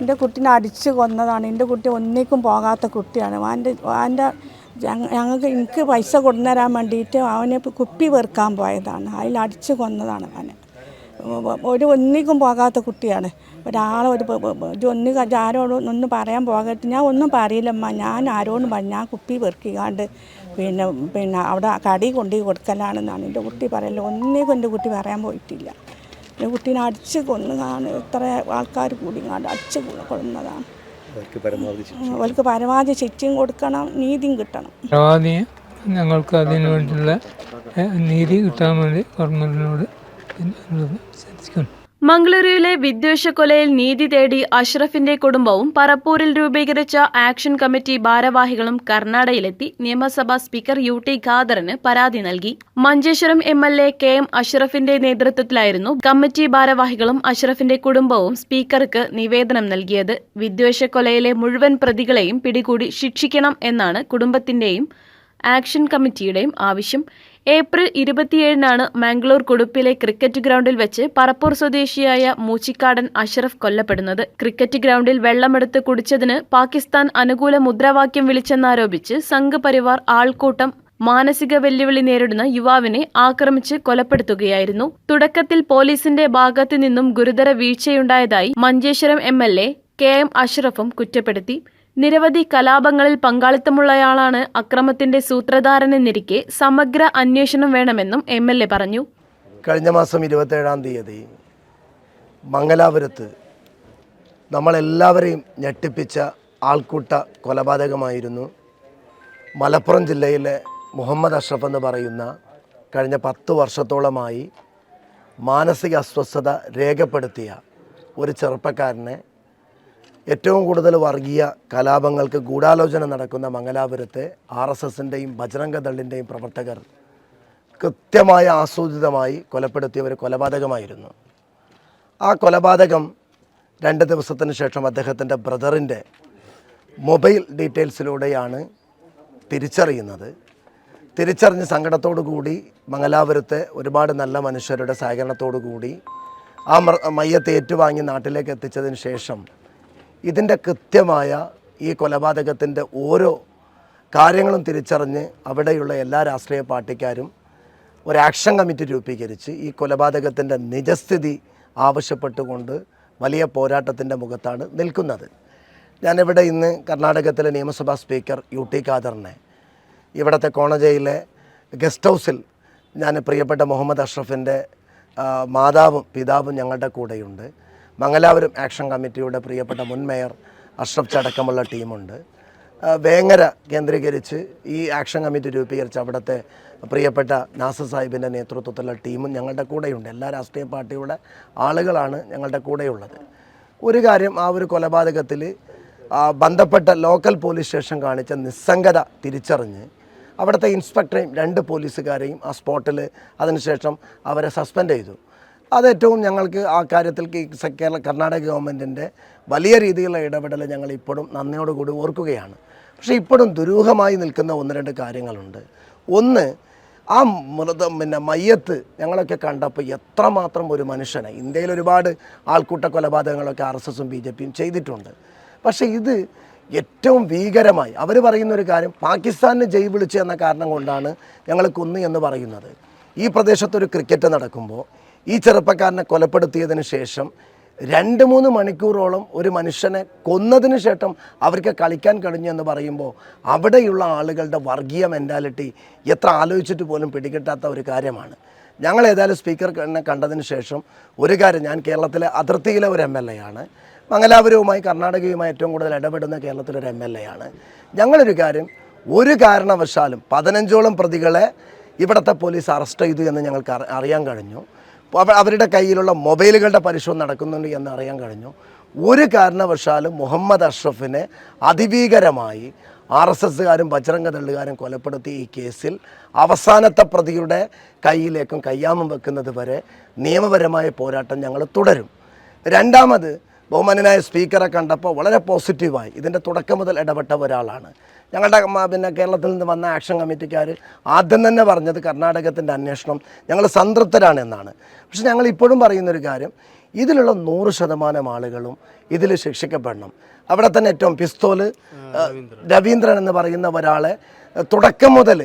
എന്റെ കുട്ടീനെ അടിച്ച് കൊന്നതാണ്. എന്റെ കുട്ടി ഒന്നേക്കും പോകാത്ത കുട്ടിയാണ്. അവന്റെ അവന്റെ ഞങ്ങൾക്ക് എനിക്ക് പൈസ കൊണ്ടുതരാൻ വേണ്ടിയിട്ട് അവനെ കുപ്പി വെറുക്കാൻ പോയതാണ്. അതിൽ അടിച്ച് കൊന്നതാണ് അവനെ. ഒരു ഒന്നിക്കും പോകാത്ത കുട്ടിയാണ്. ഒരാളെ ഒരു ഒന്ന് ആരോടും ഒന്നും പറയാൻ പോകട്ടെ ഞാൻ ഒന്നും പറയില്ലമ്മ ഞാൻ ആരോടും പറഞ്ഞു ഞാൻ കുപ്പി വെറുക്കിക്കാണ്ട് പിന്നെ പിന്നെ അവിടെ കടി കൊണ്ടുപോയി കൊടുക്കലാണെന്നാണ് എന്റെ കുട്ടി പറയല്ലോ ഒന്നേക്കും എന്റെ കുട്ടി പറയാൻ പോയിട്ടില്ല. എന്റെ കുട്ടീനെ അടിച്ച് കൊന്നതാണ്. ഇത്ര ആൾക്കാർ കൂടി കണ്ട് അടിച്ച് കൊന്നതാണ്. അവർക്ക് പരമാവധി ശിക്ഷ. ശിക്ഷയും കൊടുക്കണം നീതിയും കിട്ടണം. പരമാവധി ഞങ്ങൾക്ക് അതിനു വേണ്ടിയുള്ള നീതി കിട്ടാൻ വേണ്ടി ഗവൺമെന്റിനോട് ശ്രദ്ധിക്കുന്നു മംഗളൂരുവിലെ വിദ്വേഷക്കൊലയിൽ നീതി തേടി അഷ്റഫിന്റെ കുടുംബവും പറപ്പൂരിൽ രൂപീകരിച്ച ആക്ഷൻ കമ്മിറ്റി ഭാരവാഹികളും കർണാടകയിലെത്തി നിയമസഭാ സ്പീക്കർ യു ടി ഖാദറിന് പരാതി നൽകി. Manjeshwaram M L A K M അഷ്റഫിന്റെ നേതൃത്വത്തിലായിരുന്നു കമ്മിറ്റി ഭാരവാഹികളും അഷ്റഫിന്റെ കുടുംബവും സ്പീക്കർക്ക് നിവേദനം നൽകിയത്. വിദ്വേഷക്കൊലയിലെ മുഴുവൻ പ്രതികളെയും പിടികൂടി ശിക്ഷിക്കണം എന്നാണ് കുടുംബത്തിന്റെയും ആക്ഷൻ കമ്മിറ്റിയുടെയും ആവശ്യം. ഏപ്രിൽ ഇരുപത്തിയേഴിനാണ് മാംഗ്ലൂർ കുടുപ്പിലെ ക്രിക്കറ്റ് ഗ്രൗണ്ടിൽ വെച്ച് പറപ്പൂർ സ്വദേശിയായ മൂച്ചിക്കാടൻ അഷറഫ് കൊല്ലപ്പെടുന്നത്. ക്രിക്കറ്റ് ഗ്രൗണ്ടിൽ വെള്ളമെടുത്ത് കുടിച്ചതിന് പാകിസ്ഥാൻ അനുകൂല മുദ്രാവാക്യം വിളിച്ചെന്നാരോപിച്ച് സംഘ് പരിവാർ ആൾക്കൂട്ടം മാനസിക വെല്ലുവിളി നേരിടുന്ന യുവാവിനെ ആക്രമിച്ച് കൊലപ്പെടുത്തുകയായിരുന്നു. തുടക്കത്തിൽ പോലീസിന്റെ ഭാഗത്തു നിന്നും ഗുരുതര വീഴ്ചയുണ്ടായതായി Manjeshwaram M L A K M അഷ്റഫും കുറ്റപ്പെടുത്തി. നിരവധി കലാപങ്ങളിൽ പങ്കാളിത്തമുള്ളയാളാണ് അക്രമത്തിന്റെ സൂത്രധാരനെന്നിരിക്കെ സമഗ്ര അന്വേഷണം വേണമെന്നും എം എൽ എ പറഞ്ഞു. കഴിഞ്ഞ മാസം ഇരുപത്തേഴാം തീയതി മംഗലാപുരത്ത് നമ്മളെല്ലാവരെയും ഞെട്ടിപ്പിച്ച ആൾക്കൂട്ട കൊലപാതകമായിരുന്നു. മലപ്പുറം ജില്ലയിലെ മുഹമ്മദ് അഷ്റഫ് എന്ന് പറയുന്ന കഴിഞ്ഞ പത്ത് വർഷത്തോളമായി മാനസിക അസ്വസ്ഥത രേഖപ്പെടുത്തിയ ഒരു ചെറുപ്പക്കാരനെ ഏറ്റവും കൂടുതൽ വർഗീയ കലാപങ്ങൾക്ക് ഗൂഢാലോചന നടക്കുന്ന മംഗലാപുരത്തെ ആർ എസ് എസിന്റെയും ബജറംഗ ദളിന്റെയും പ്രവർത്തകർ കൃത്യമായ ആസൂത്രിതമായി കൊലപ്പെടുത്തിയ ഒരു കൊലപാതകമായിരുന്നു. ആ കൊലപാതകം രണ്ട് ദിവസത്തിന് ശേഷം അദ്ദേഹത്തിന്റെ ബ്രദറിന്റെ മൊബൈൽ ഡീറ്റെയിൽസിലൂടെയാണ് തിരിച്ചറിയുന്നത്. തിരിച്ചറിഞ്ഞ് സങ്കടത്തോടു കൂടി മംഗലാപുരത്തെ ഒരുപാട് നല്ല മനുഷ്യരുടെ സഹകരണത്തോടു കൂടി ആ മയ്യത്ത് ഏറ്റുവാങ്ങി നാട്ടിലേക്ക് എത്തിച്ചതിന് ശേഷം ഇതിന്റെ കൃത്യമായ ഈ കൊലപാതകത്തിന്റെ ഓരോ കാര്യങ്ങളും തിരിച്ചറിഞ്ഞ് അവിടെയുള്ള എല്ലാ രാഷ്ട്രീയ പാർട്ടിക്കാരും ഒരു ആക്ഷൻ കമ്മിറ്റി രൂപീകരിച്ച് ഈ കൊലപാതകത്തിന്റെ നിജസ്ഥിതി ആവശ്യപ്പെട്ടുകൊണ്ട് വലിയ പോരാട്ടത്തിന്റെ മുഖത്താണ് നിൽക്കുന്നത്. ഞാനിവിടെ ഇന്ന് കർണാടകത്തിലെ നിയമസഭാ സ്പീക്കർ യു ടി ഖാദറിനെ ഇവിടുത്തെ കോണജയിലെ ഗസ്റ്റ് ഹൗസിൽ ഞാൻ പ്രിയപ്പെട്ട മുഹമ്മദ് അഷ്റഫിന്റെ മാതാവും പിതാവും ഞങ്ങളുടെ കൂടെയുണ്ട്. മംഗലാപുരം ആക്ഷൻ കമ്മിറ്റിയുടെ പ്രിയപ്പെട്ട മുൻ മേയർ അഷ്റഫ് ചടക്കമുള്ള ടീമുണ്ട്. വേങ്ങര കേന്ദ്രീകരിച്ച് ഈ ആക്ഷൻ കമ്മിറ്റി രൂപീകരിച്ച അവിടുത്തെ പ്രിയപ്പെട്ട നാസർ സാഹിബിന്റെ നേതൃത്വത്തിലുള്ള ടീമും ഞങ്ങളുടെ കൂടെയുണ്ട്. എല്ലാ രാഷ്ട്രീയ പാർട്ടിയുടെ ആളുകളാണ് ഞങ്ങളുടെ കൂടെയുള്ളത്. ഒരു കാര്യം ആ ഒരു കൊലപാതകത്തിൽ ബന്ധപ്പെട്ട ലോക്കൽ പോലീസ് സ്റ്റേഷൻ കാണിച്ച നിസ്സംഗത തിരിച്ചറിഞ്ഞ് അവിടുത്തെ ഇൻസ്പെക്ടറെയും രണ്ട് പോലീസുകാരെയും ആ സ്പോട്ടിൽ അതിനുശേഷം അവരെ സസ്പെൻഡ് ചെയ്തു. അത് ഏറ്റവും ഞങ്ങൾക്ക് ആ കാര്യത്തിൽ കേരള കർണാടക ഗവൺമെന്റിന്റെ വലിയ രീതിയിലുള്ള ഇടപെടൽ ഞങ്ങൾ ഇപ്പോഴും നന്ദിയോടുകൂടി ഓർക്കുകയാണ്. പക്ഷേ ഇപ്പോഴും ദുരൂഹമായി നിൽക്കുന്ന ഒന്ന് രണ്ട് കാര്യങ്ങളുണ്ട്. ഒന്ന് ആ മൃത പിന്നെ മയ്യത്ത് ഞങ്ങളൊക്കെ കണ്ടപ്പോൾ എത്രമാത്രം ഒരു മനുഷ്യനെ ഇന്ത്യയിൽ ഒരുപാട് ആൾക്കൂട്ട കൊലപാതകങ്ങളൊക്കെ ആർ എസ് എസും ബി ജെ പിയും ചെയ്തിട്ടുണ്ട്. പക്ഷേ ഇത് ഏറ്റവും ഭീകരമായി അവർ പറയുന്ന ഒരു കാര്യം പാകിസ്ഥാനിന് ജയ് വിളിച്ചു എന്ന കാരണം കൊണ്ടാണ് ഞങ്ങൾ കൊന്നു എന്ന് പറയുന്നത്. ഈ പ്രദേശത്തൊരു ക്രിക്കറ്റ് നടക്കുമ്പോൾ ഈ ചെറുപ്പക്കാരനെ കൊലപ്പെടുത്തിയതിന് ശേഷം രണ്ട് മൂന്ന് മണിക്കൂറോളം ഒരു മനുഷ്യനെ കൊന്നതിന് ശേഷം അവർക്ക് കളിക്കാൻ കഴിഞ്ഞു എന്ന് പറയുമ്പോൾ അവിടെയുള്ള ആളുകളുടെ വർഗീയ മെന്റാലിറ്റി എത്ര ആലോചിച്ചിട്ട് പോലും പിടികിട്ടാത്ത ഒരു കാര്യമാണ്. ഞങ്ങൾ ഏതായാലും സ്പീക്കർ കണ്ടതിന് ശേഷം ഒരു കാര്യം ഞാൻ കേരളത്തിലെ അതിർത്തിയിലെ ഒരു എം എൽ എ ആണ്. മംഗലാപുരവുമായി കർണാടകയുമായി ഏറ്റവും കൂടുതൽ ഇടപെടുന്ന കേരളത്തിലൊരു എം എൽ എ ആണ്. ഞങ്ങളൊരു കാര്യം ഒരു കാരണവശാലും പതിനഞ്ചോളം പ്രതികളെ ഇവിടുത്തെ പോലീസ് അറസ്റ്റ് ചെയ്തു എന്ന് ഞങ്ങൾക്ക് അറിയാൻ കഴിഞ്ഞു. അവരുടെ കയ്യിലുള്ള മൊബൈലുകളുടെ പരിശോധന നടക്കുന്നുണ്ട് എന്ന് അറിയാൻ കഴിഞ്ഞു. ഒരു കാരണവശാലും മുഹമ്മദ് അഷ്റഫിനെ അതിഭീകരമായി ആർ എസ് എസ്സുകാരും ബജറംഗ തള്ളുകാരും കൊലപ്പെടുത്തിയ ഈ കേസിൽ അവസാനത്തെ പ്രതിയുടെ കയ്യിലേക്കും കയ്യാമം വെക്കുന്നത് വരെ നിയമപരമായ പോരാട്ടം ഞങ്ങൾ തുടരും. രണ്ടാമത് ബഹുമാനനായ സ്പീക്കറെ കണ്ടപ്പോൾ വളരെ പോസിറ്റീവായി. ഇതിന്റെ തുടക്കം മുതൽ ഇടപെട്ട ഒരാളാണ്. ഞങ്ങളുടെ പിന്നെ കേരളത്തിൽ നിന്ന് വന്ന ആക്ഷൻ കമ്മിറ്റിക്കാർ ആദ്യം തന്നെ പറഞ്ഞത് കർണാടകത്തിന്റെ അന്വേഷണം ഞങ്ങൾ സംതൃപ്തരാണ് എന്നാണ്. പക്ഷെ ഞങ്ങൾ ഇപ്പോഴും പറയുന്നൊരു കാര്യം ഇതിലുള്ള നൂറ് ശതമാനം ആളുകളും ഇതിൽ ശിക്ഷിക്കപ്പെടണം. അവിടെ തന്നെ ഏറ്റവും പിസ്തോൽ രവീന്ദ്രൻ എന്ന് പറയുന്ന ഒരാളെ തുടക്കം മുതൽ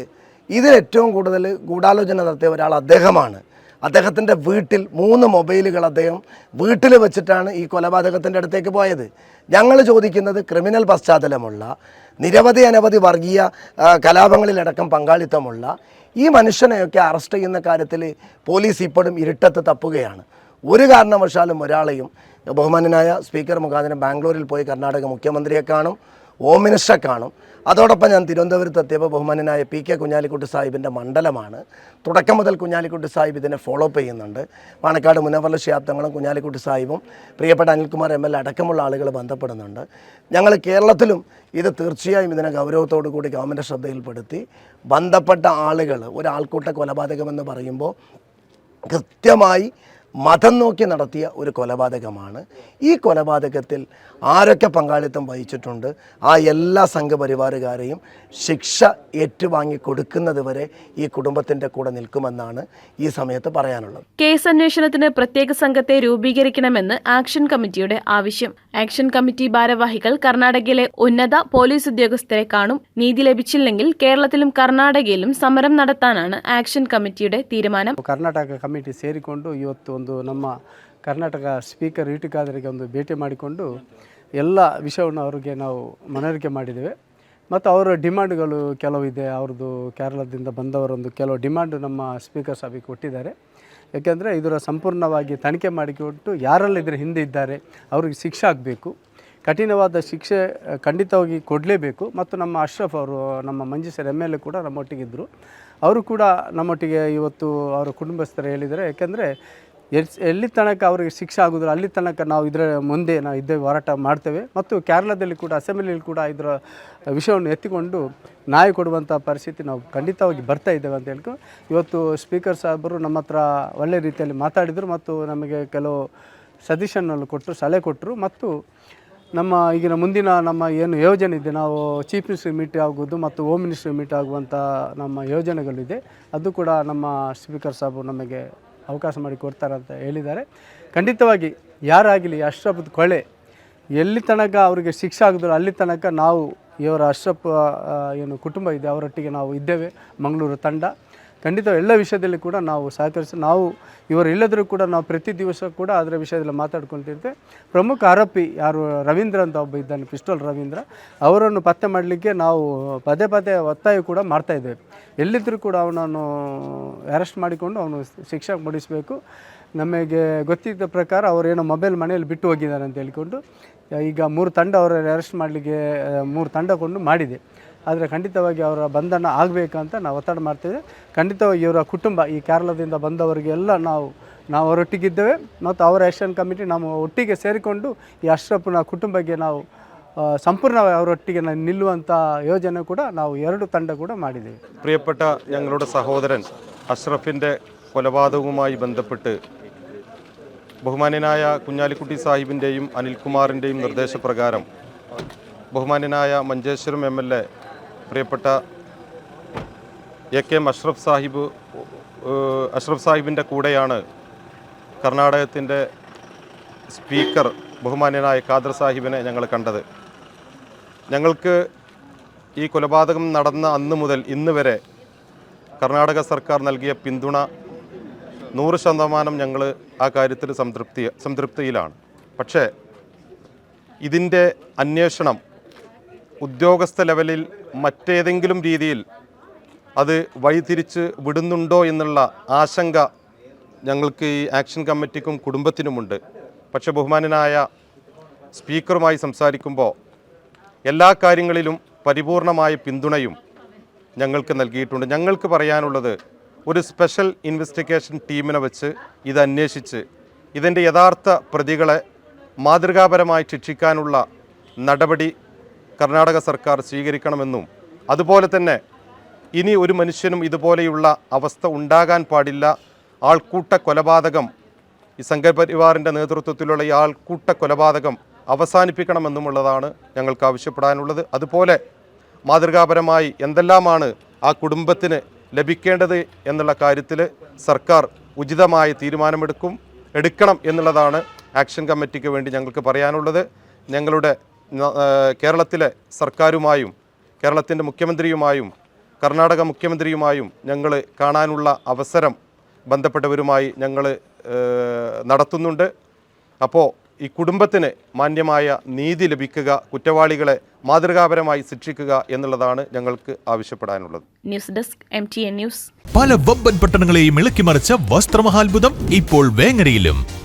ഇതിൽ ഏറ്റവും കൂടുതൽ ഗൂഢാലോചന നടത്തിയ ഒരാൾ അദ്ദേഹമാണ്. അദ്ദേഹത്തിന്റെ വീട്ടിൽ മൂന്ന് മൊബൈലുകൾ അദ്ദേഹം വീട്ടിൽ വെച്ചിട്ടാണ് ഈ കൊലപാതകത്തിന്റെ അടുത്തേക്ക് പോയത്. ഞങ്ങൾ ചോദിക്കുന്നത് ക്രിമിനൽ പശ്ചാത്തലമുള്ള നിരവധി അനവധി വർഗീയ കലാപങ്ങളിലടക്കം പങ്കാളിത്തമുള്ള ഈ മനുഷ്യനെയൊക്കെ അറസ്റ്റ് ചെയ്യുന്ന കാര്യത്തിൽ പോലീസ് ഇപ്പോഴും ഇരുട്ടത്ത് തപ്പുകയാണ്. ഒരു കാരണവശാലും ഒരാളെയും ബഹുമാനനായ സ്പീക്കർ മുഖാന്തരം ബാംഗ്ലൂരിൽ പോയി കർണാടക മുഖ്യമന്ത്രിയെ കാണും. ഹോം മിനിസ്റ്ററെ കാണും. അതോടൊപ്പം ഞാൻ തിരുവനന്തപുരത്ത് എത്തിയപ്പോൾ ബഹുമാനനായ പി കെ കുഞ്ഞാലിക്കുട്ടി സാഹിബിന്റെ മണ്ഡലമാണ്. തുടക്കം മുതൽ കുഞ്ഞാലിക്കുട്ടി സാഹിബ് ഇതിനെ ഫോളോ അപ്പ് ചെയ്യുന്നുണ്ട്. പാണക്കാട് മുനവല്ല ശാബ്ദങ്ങളും കുഞ്ഞാലിക്കുട്ടി സാഹിബും പ്രിയപ്പെട്ട അനിൽകുമാർ എം എൽ അടക്കമുള്ള ആളുകൾ ബന്ധപ്പെടുന്നുണ്ട്. ഞങ്ങൾ കേരളത്തിലും ഇത് തീർച്ചയായും ഇതിനെ ഗൗരവത്തോടു കൂടി ഗവൺമെന്റ് ശ്രദ്ധയിൽപ്പെടുത്തി. ബന്ധപ്പെട്ട ആളുകൾ ഒരാൾക്കൂട്ട കൊലപാതകമെന്ന് പറയുമ്പോൾ കൃത്യമായി മതം നോക്കി നടത്തിയ ഒരു കൊലപാതകമാണ് ഈ കൊലപാതകത്തിൽ ആരൊക്കെ പങ്കാളിത്തം വഹിച്ചിട്ടുണ്ട് ആ എല്ലാ സംഘപരിവാറുകാരെയും ശിക്ഷ ഏറ്റുവാങ്ങി കൊടുക്കുന്നത് വരെ ഈ കുടുംബത്തിൻ്റെ കൂടെ നിൽക്കുമെന്നാണ് ഈ സമയത്ത് പറയാനുള്ളത് കേസ് അന്വേഷണത്തിന് പ്രത്യേക സംഘത്തെ രൂപീകരിക്കണമെന്ന് ആക്ഷൻ കമ്മിറ്റിയുടെ ആവശ്യം ആക്ഷൻ കമ്മിറ്റി ഭാരവാഹികൾ കർണാടകയിലെ ഉന്നത പോലീസ് ഉദ്യോഗസ്ഥരെ കാണും നീതി ലഭിച്ചില്ലെങ്കിൽ കേരളത്തിലും കർണാടകയിലും സമരം നടത്താനാണ് ആക്ഷൻ കമ്മിറ്റിയുടെ തീരുമാനം ಕರ್ನಾಟಕ ಕಮಿಟಿ ಸೇರಿಕೊಂಡು ಇವತ್ತು ಒಂದು ನಮ್ಮ ಕರ್ನಾಟಕ ಸ್ಪೀಕರ್ ಇಟಿಕಾದರಿಗೆ ಒಂದು ಭೇಟಿ ಮಾಡಿಕೊಂಡು ಎಲ್ಲ ವಿಷಯವನ್ನು ಅವರಿಗೆ ನಾವು ಮನವರಿಕೆ ಮಾಡಿದ್ದೇವೆ. ಮತ್ತು ಅವರ ಡಿಮ್ಯಾಂಡ್ಗಳು ಕೆಲವು ಇದೆ. ಅವ್ರದ್ದು ಕೇರಳದಿಂದ ಬಂದವರೊಂದು ಕೆಲವು ಡಿಮ್ಯಾಂಡ್ ನಮ್ಮ ಸ್ಪೀಕರ್ ಸಭೆಗೆ ಕೊಟ್ಟಿದ್ದಾರೆ. ಯಾಕೆಂದರೆ ಇದರ ಸಂಪೂರ್ಣವಾಗಿ ತನಿಖೆ ಮಾಡಿಕೊಟ್ಟು ಯಾರೆಲ್ಲ ಇದರ ಹಿಂದೆ ಇದ್ದಾರೆ ಅವ್ರಿಗೆ ಶಿಕ್ಷೆ ಆಗಬೇಕು. ಕಠಿಣವಾದ ಶಿಕ್ಷೆ ಖಂಡಿತವಾಗಿ ಕೊಡಲೇಬೇಕು. ಮತ್ತು ನಮ್ಮ ಅಶ್ರಫ್ ಅವರು, ನಮ್ಮ ಮಂಜುಸರ್ ಎಂ ಎಲ್ ಎ ಕೂಡ ನಮ್ಮೊಟ್ಟಿಗಿದ್ದರು. ಅವರು ಕೂಡ ನಮ್ಮೊಟ್ಟಿಗೆ ಇವತ್ತು ಅವರ ಕುಟುಂಬಸ್ಥರು ಹೇಳಿದ್ದಾರೆ. ಯಾಕೆಂದರೆ ಎಲ್- ಎಲ್ಲಿ ತನಕ ಅವರಿಗೆ ಶಿಕ್ಷೆ ಆಗೋದಿಲ್ಲ, ಅಲ್ಲಿ ತನಕ ನಾವು ಇದರ ಮುಂದೆ ನಾವು ಇದ್ದೇ ಹೋರಾಟ ಮಾಡ್ತೇವೆ. ಮತ್ತು ಕೇರಳದಲ್ಲಿ ಕೂಡ, ಅಸೆಂಬ್ಲಿಯಲ್ಲಿ ಕೂಡ ಇದರ ವಿಷಯವನ್ನು ಎತ್ತಿಕೊಂಡು ನಾಯಿ ಕೊಡುವಂಥ ಪರಿಸ್ಥಿತಿ ನಾವು ಖಂಡಿತವಾಗಿ ಬರ್ತಾ ಇದ್ದೇವೆ ಅಂತ ಹೇಳ್ಕೊಂಡು ಇವತ್ತು ಸ್ಪೀಕರ್ ಸಾಹೇಬರು ನಮ್ಮ ಹತ್ರ ಒಳ್ಳೆ ರೀತಿಯಲ್ಲಿ ಮಾತಾಡಿದರು ಮತ್ತು ನಮಗೆ ಕೆಲವು ಸಜೆಷನ್ನಲ್ಲಿ ಕೊಟ್ಟರು, ಸಲಹೆ ಕೊಟ್ಟರು. ಮತ್ತು ನಮ್ಮ ಈಗಿನ ಮುಂದಿನ ನಮ್ಮ ಏನು ಯೋಜನೆ ಇದೆ, ನಾವು ಚೀಫ್ ಮಿನಿಸ್ಟರ್ ಮೀಟ್ ಆಗೋದು ಮತ್ತು ಹೋಮ್ ಮಿನಿಸ್ಟರ್ ಮೀಟ್ ಆಗುವಂಥ ನಮ್ಮ ಯೋಜನೆಗಳಿದೆ. ಅದು ಕೂಡ ನಮ್ಮ ಸ್ಪೀಕರ್ ಸಾಹೇಬು ನಮಗೆ ಅವಕಾಶ ಮಾಡಿ ಕೊಡ್ತಾರೆ ಅಂತ ಹೇಳಿದ್ದಾರೆ. ಖಂಡಿತವಾಗಿ ಯಾರಾಗಲಿ ಅಶ್ರಫದ ಕೊಳೆ, ಎಲ್ಲಿ ತನಕ ಅವರಿಗೆ ಶಿಕ್ಷೆ ಆಗಿದ್ರು ಅಲ್ಲಿ ತನಕ ನಾವು ಇವರ ಅಶ್ರಫ್ ಏನು ಕುಟುಂಬ ಇದೆ, ಅವರೊಟ್ಟಿಗೆ ನಾವು ಇದ್ದೇವೆ. ಮಂಗಳೂರು ತಂಡ. ಖಂಡಿತ ಎಲ್ಲ ವಿಷಯದಲ್ಲಿ ಕೂಡ ನಾವು ಸಹಕರಿಸಿ, ನಾವು ಇವರು ಇಲ್ಲದರೂ ಕೂಡ ನಾವು ಪ್ರತಿ ದಿವಸ ಕೂಡ ಅದರ ವಿಷಯದಲ್ಲಿ ಮಾತಾಡ್ಕೊಳ್ತಿರ್ತೇವೆ ಪ್ರಮುಖ ಆರೋಪಿ ಯಾರು? ರವೀಂದ್ರ ಅಂತ ಒಬ್ಬ ಇದ್ದಾನೆ ಪಿಸ್ಟೋಲ್ ರವೀಂದ್ರ. ಅವರನ್ನು ಪತ್ತೆ ಮಾಡಲಿಕ್ಕೆ ನಾವು ಪದೇ ಪದೇ ಒತ್ತಾಯ ಕೂಡ ಮಾಡ್ತಾ ಇದ್ದೇವೆ. ಎಲ್ಲಿದ್ದರೂ ಕೂಡ ಅವನನ್ನು ಅರೆಸ್ಟ್ ಮಾಡಿಕೊಂಡು ಅವನು ಶಿಕ್ಷೆ ಮುಡಿಸಬೇಕು. ನಮಗೆ ಗೊತ್ತಿದ್ದ ಪ್ರಕಾರ ಅವರೇನೋ ಮೊಬೈಲ್ ಮನೆಯಲ್ಲಿ ಬಿಟ್ಟು ಹೋಗಿದ್ದಾರೆ ಅಂತ ಹೇಳಿಕೊಂಡು ಈಗ ಮೂರು ತಂಡ ಅವರ ಅರೆಸ್ಟ್ ಮಾಡಲಿಕ್ಕೆ, ಮೂರು ತಂಡ ಕೊಂಡು ಮಾಡಿದೆ. ಆದರೆ ಖಂಡಿತವಾಗಿ ಅವರ ಬಂಧನ ಆಗಬೇಕಂತ ನಾವು ಒತ್ತಡ ಮಾಡ್ತೇವೆ ಖಂಡಿತವಾಗಿ ಇವರ ಕುಟುಂಬ ಈ ಕೇರಳದಿಂದ ಬಂದವರಿಗೆಲ್ಲ ನಾವು ನಾವು ಅವರೊಟ್ಟಿಗಿದ್ದೇವೆ ಮತ್ತು ಅವರ ಆ್ಯಕ್ಷನ್ ಕಮಿಟಿ ನಾವು ಒಟ್ಟಿಗೆ ಸೇರಿಕೊಂಡು ಈ ಅಶ್ರಫ್ನ ಕುಟುಂಬಕ್ಕೆ ನಾವು ಆ, ಸಂಪೂರ್ಣವಾಗಿ ಅವರೊಟ್ಟಿಗೆ ನಾವು ನಿಲ್ಲುವಂಥ ಯೋಜನೆ ಕೂಡ ನಾವು ಎರಡು ತಂಡ ಕೂಡ ಮಾಡಿದ್ದೇವೆ പ്രിയപ്പെട്ട ഞങ്ങളുടെ സഹോദരൻ അഷ്റഫിൻ്റെ കൊലപാതകവുമായി ബന്ധപ്പെട്ട് ബഹുമാന്യനായ കുഞ്ഞാലിക്കുട്ടി സാഹിബിൻ്റെയും അനിൽകുമാറിൻ്റെയും നിർദ്ദേശപ്രകാരം ബഹുമാന്യനായ മഞ്ചേശ്വരം എം എൽ എ പ്രിയപ്പെട്ട A K M Ashraf Sahib Ashraf സാഹിബിന്റെ കൂടെയാണ് കർണാടകത്തിന്റെ സ്പീക്കർ ബഹുമാന്യനായ ഖാദർ സാഹിബിനെ ഞങ്ങൾ കണ്ടത്. ഞങ്ങൾക്ക് ഈ കൊലപാതകം നടന്ന അന്ന് മുതൽ ഇന്ന് വരെ കർണാടക സർക്കാർ നൽകിയ പിന്തുണ നൂറ് ശതമാനം ഞങ്ങൾ ആ കാര്യത്തിൽ സംതൃപ്തി സംതൃപ്തിയിലാണ്. പക്ഷേ ഇതിന്റെ അന്വേഷണം ഉദ്യോഗസ്ഥ ലെവലിൽ മറ്റേതെങ്കിലും രീതിയിൽ അത് വഴിതിരിച്ച് വിടുന്നുണ്ടോ എന്നുള്ള ആശങ്ക ഞങ്ങൾക്ക് ഈ ആക്ഷൻ കമ്മിറ്റിക്കും കുടുംബത്തിനുമുണ്ട്. പക്ഷെ ബഹുമാനനായ സ്പീക്കറുമായി സംസാരിക്കുമ്പോൾ എല്ലാ കാര്യങ്ങളിലും പരിപൂർണമായ പിന്തുണയും ഞങ്ങൾക്ക് നൽകിയിട്ടുണ്ട്. ഞങ്ങൾക്ക് പറയാനുള്ളത് ഒരു സ്പെഷ്യൽ ഇൻവെസ്റ്റിഗേഷൻ ടീമിനെ വെച്ച് ഇത് അന്വേഷിച്ച് ഇതിന്റെ യഥാർത്ഥ പ്രതികളെ മാതൃകാപരമായി ശിക്ഷിക്കാനുള്ള നടപടി കർണാടക സർക്കാർ സ്വീകരിക്കണമെന്നും അതുപോലെ തന്നെ ഇനി ഒരു മനുഷ്യനും ഇതുപോലെയുള്ള അവസ്ഥ ഉണ്ടാകാൻ പാടില്ല. ആൾക്കൂട്ട കൊലപാതകം ഈ സംഘപരിവാറിന്റെ നേതൃത്വത്തിലുള്ള ഈ ആൾക്കൂട്ട കൊലപാതകം അവസാനിപ്പിക്കണമെന്നുമുള്ളതാണ് ഞങ്ങൾക്ക് ആവശ്യപ്പെടാനുള്ളത്. അതുപോലെ മാതൃകാപരമായി എന്തെല്ലാമാണ് ആ കുടുംബത്തിന് ലഭിക്കേണ്ടത് എന്നുള്ള കാര്യത്തിൽ സർക്കാർ ഉചിതമായ തീരുമാനമെടുക്കും എടുക്കണം എന്നുള്ളതാണ് ആക്ഷൻ കമ്മിറ്റിക്ക് വേണ്ടി ഞങ്ങൾക്ക് പറയാനുള്ളത്. ഞങ്ങളുടെ കേരളത്തിലെ സർക്കാരുമായും കേരളത്തിന്റെ മുഖ്യമന്ത്രിയുമായും കർണാടക മുഖ്യമന്ത്രിയുമായും ഞങ്ങൾ കാണാനുള്ള അവസരം ബന്ധപ്പെട്ടവരുമായി ഞങ്ങൾ നടത്തുന്നുണ്ട്. അപ്പോൾ ഈ കുടുംബത്തിന് മാന്യമായ നീതി ലഭിക്കുക കുറ്റവാളികളെ മാതൃകാപരമായി ശിക്ഷിക്കുക എന്നുള്ളതാണ് ഞങ്ങൾക്ക് ആവശ്യപ്പെടാനുള്ളത്. News desk M T N news. പല വമ്പൻ പട്ടണങ്ങളെയും ഇളക്കിമറിച്ച വസ്ത്രമഹാത്ഭുതം ഇപ്പോൾ വേങ്ങരയിലും.